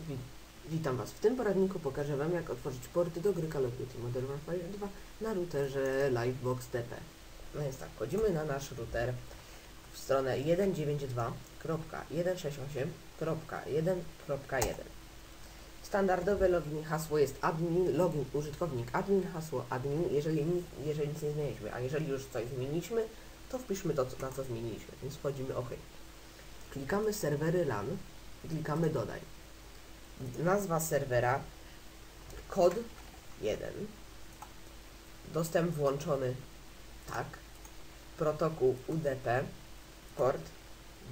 Wi- Witam Was. W tym poradniku pokażę Wam, jak otworzyć porty do gry Call of Duty Modern Warfare 2 na routerze Livebox TP. No więc tak, wchodzimy na nasz router w stronę 192.168.1.1. Standardowe login hasło jest admin, login użytkownik admin, hasło admin, jeżeli, jeżeli nic nie zmieniliśmy, a jeżeli już coś zmieniliśmy, to wpiszmy to, na co zmieniliśmy, więc wchodzimy OK. Klikamy serwery LAN, klikamy dodaj nazwa serwera, kod 1, dostęp włączony tak, protokół UDP, port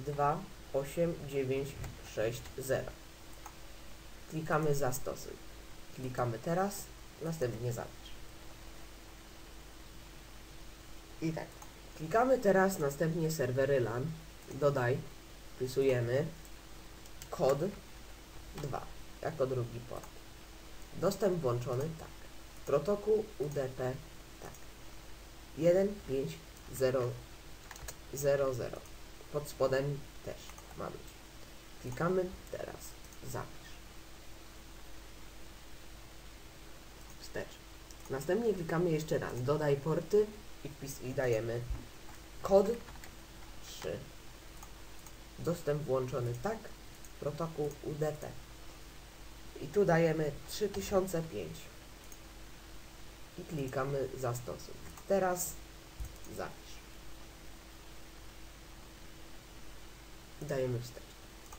28960. Klikamy zastosuj. Klikamy teraz, następnie zapisz. I tak. Klikamy teraz następnie serwery LAN, dodaj, wpisujemy kod 2 jako drugi port. Dostęp włączony tak. Protokół UDP tak. 15000. Pod spodem też ma być. Klikamy teraz. Zapisz. Wstecz. Następnie klikamy jeszcze raz. Dodaj porty i, wpis, i dajemy kod 3. Dostęp włączony tak. Protokół UDP. I tu dajemy 3005. I klikamy zastosuj. Teraz zapisz. Dajemy wstecz.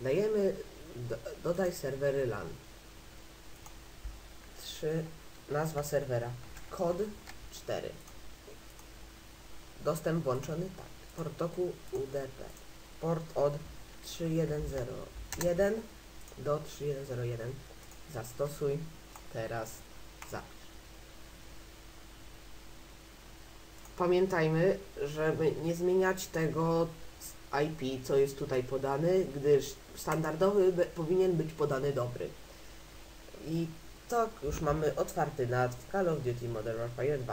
Dajemy do, dodaj serwery LAN. 3 nazwa serwera. Kod 4. Dostęp włączony tak. Protokół UDP. Port od 3101 do 3101. Zastosuj. Teraz zapisz. Pamiętajmy, żeby nie zmieniać tego IP, co jest tutaj podany, gdyż standardowy be- powinien być podany dobry. I tak już mamy otwarty nad Call of Duty Modern Warfare 2.